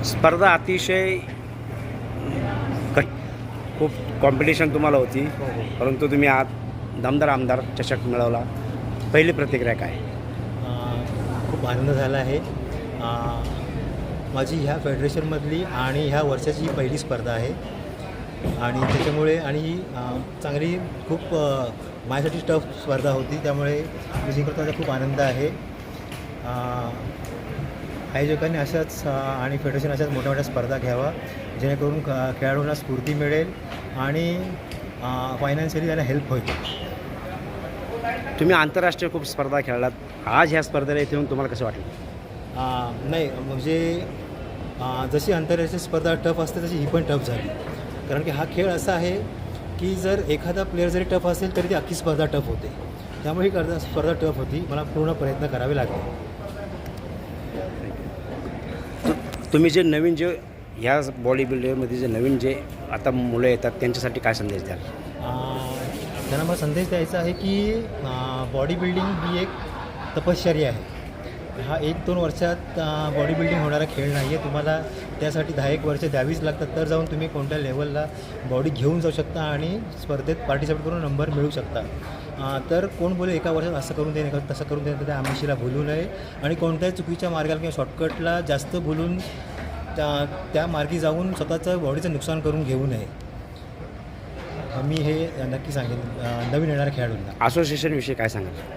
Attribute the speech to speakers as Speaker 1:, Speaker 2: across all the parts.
Speaker 1: Spardati sei खूप competition तुम्हाला होती. परंतु तुम्ही आज दमदार आमदार चषक मिळवला. पहिली प्रतिक्रिया काय?
Speaker 2: खूप आनंद झाला आहे. माझी ह्या फेडरेशनमधली आणि ह्या वर्षाची ही पहिली स्पर्धा आहे. आणि त्याच्यामुळे आणि ही चांगली खूप माझ्यासाठी टफ स्पर्धा होती. त्यामुळे जिंकतो त्याचा खूप आनंद आहे. आयोजकांनी अशाच आणि फेडरेशन अशाच मोठ्या मोठ्या स्पर्धा घ्यावा जेणेकरून खेळाडूंना स्फूर्ती मिळेल आणि फायनान्शियली त्यांना हेल्प होईल.
Speaker 1: तुम्ही आंतरराष्ट्रीय खूप स्पर्धा खेळलात. आज ह्या स्पर्धेला इथे येऊन तुम्हाला कसं वाटलं?
Speaker 2: नाही म्हणजे जशी आंतरराष्ट्रीय स्पर्धा टफ असते तशी ही पण टफ झाली. कारण की हा खेळ असा आहे की जर एखादा प्लेअर जरी टफ असेल तरी ती अख्खी स्पर्धा टफ होते. त्यामुळे ही स्पर्धा टफ होती. मला पूर्ण प्रयत्न करावे लागले.
Speaker 1: तुम्ही जे नवीन जे ह्या बॉडी बिल्डरमध्ये जे नवीन जे आता मुलं येतात त्यांच्यासाठी काय संदेश द्याल?
Speaker 2: त्यांना मला संदेश द्यायचा आहे की बॉडी बिल्डिंग ही एक तपश्चर्या आहे. हा एक दोन वर्षात बॉडी बिल्डिंग होणारा खेळ नाही आहे तुम्हाला त्यासाठी दहा एक वर्ष द्यावीच लागतात. तर जाऊन तुम्ही कोणत्या लेवलला बॉडी घेऊन जाऊ शकता आणि स्पर्धेत पार्टिसिपेट करून नंबर मिळू शकता. तर कोण बोले एका वर्षात असं करून दे तसं करून दे तर त्या आमिषीला भुलू नये. आणि कोणत्याही चुकीच्या मार्गाला किंवा शॉर्टकटला जास्त बोलून त्या त्या मार्गी जाऊन स्वतःचं बॉडीचं नुकसान करून घेऊ नये. मी हे नक्की सांगेन. नवीन येणाऱ्या खेळाडूंना.
Speaker 1: असोसिएशनविषयी काय सांगाल?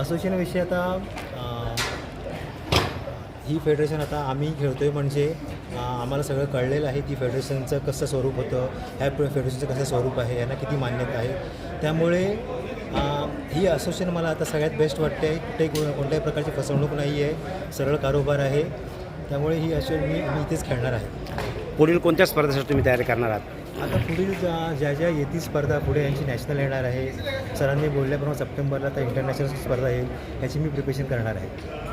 Speaker 2: असोसिएशनविषयी आता ही फेडरेशन आता आम्ही खेळतो आहे म्हणजे आम्हाला सगळं कळलेलं आहे की फेडरेशनचं कसं स्वरूप होतं ह्या फेडरेशनचं कसं स्वरूप आहे यांना किती मान्यता आहे. त्यामुळे ही असोसिएशन मला आता सगळ्यात बेस्ट वाटते आहे कुठे कोणत्याही प्रकारची फसवणूक नाही आहे सरळ कारोबार आहे. त्यामुळे ही असोसिएशन मी मी इथेच खेळणार आहे.
Speaker 1: पुढील कोणत्या स्पर्धेसाठी तुम्ही तयारी करणार आहात?
Speaker 2: आता पुढील ज्या ज्या ज्या येतील स्पर्धा पुढे यांची नॅशनल येणार आहे. सरांनी बोलल्याप्रमाणे सप्टेंबरला आता इंटरनॅशनल स्पर्धा येईल याची मी प्रिपरेशन करणार आहे.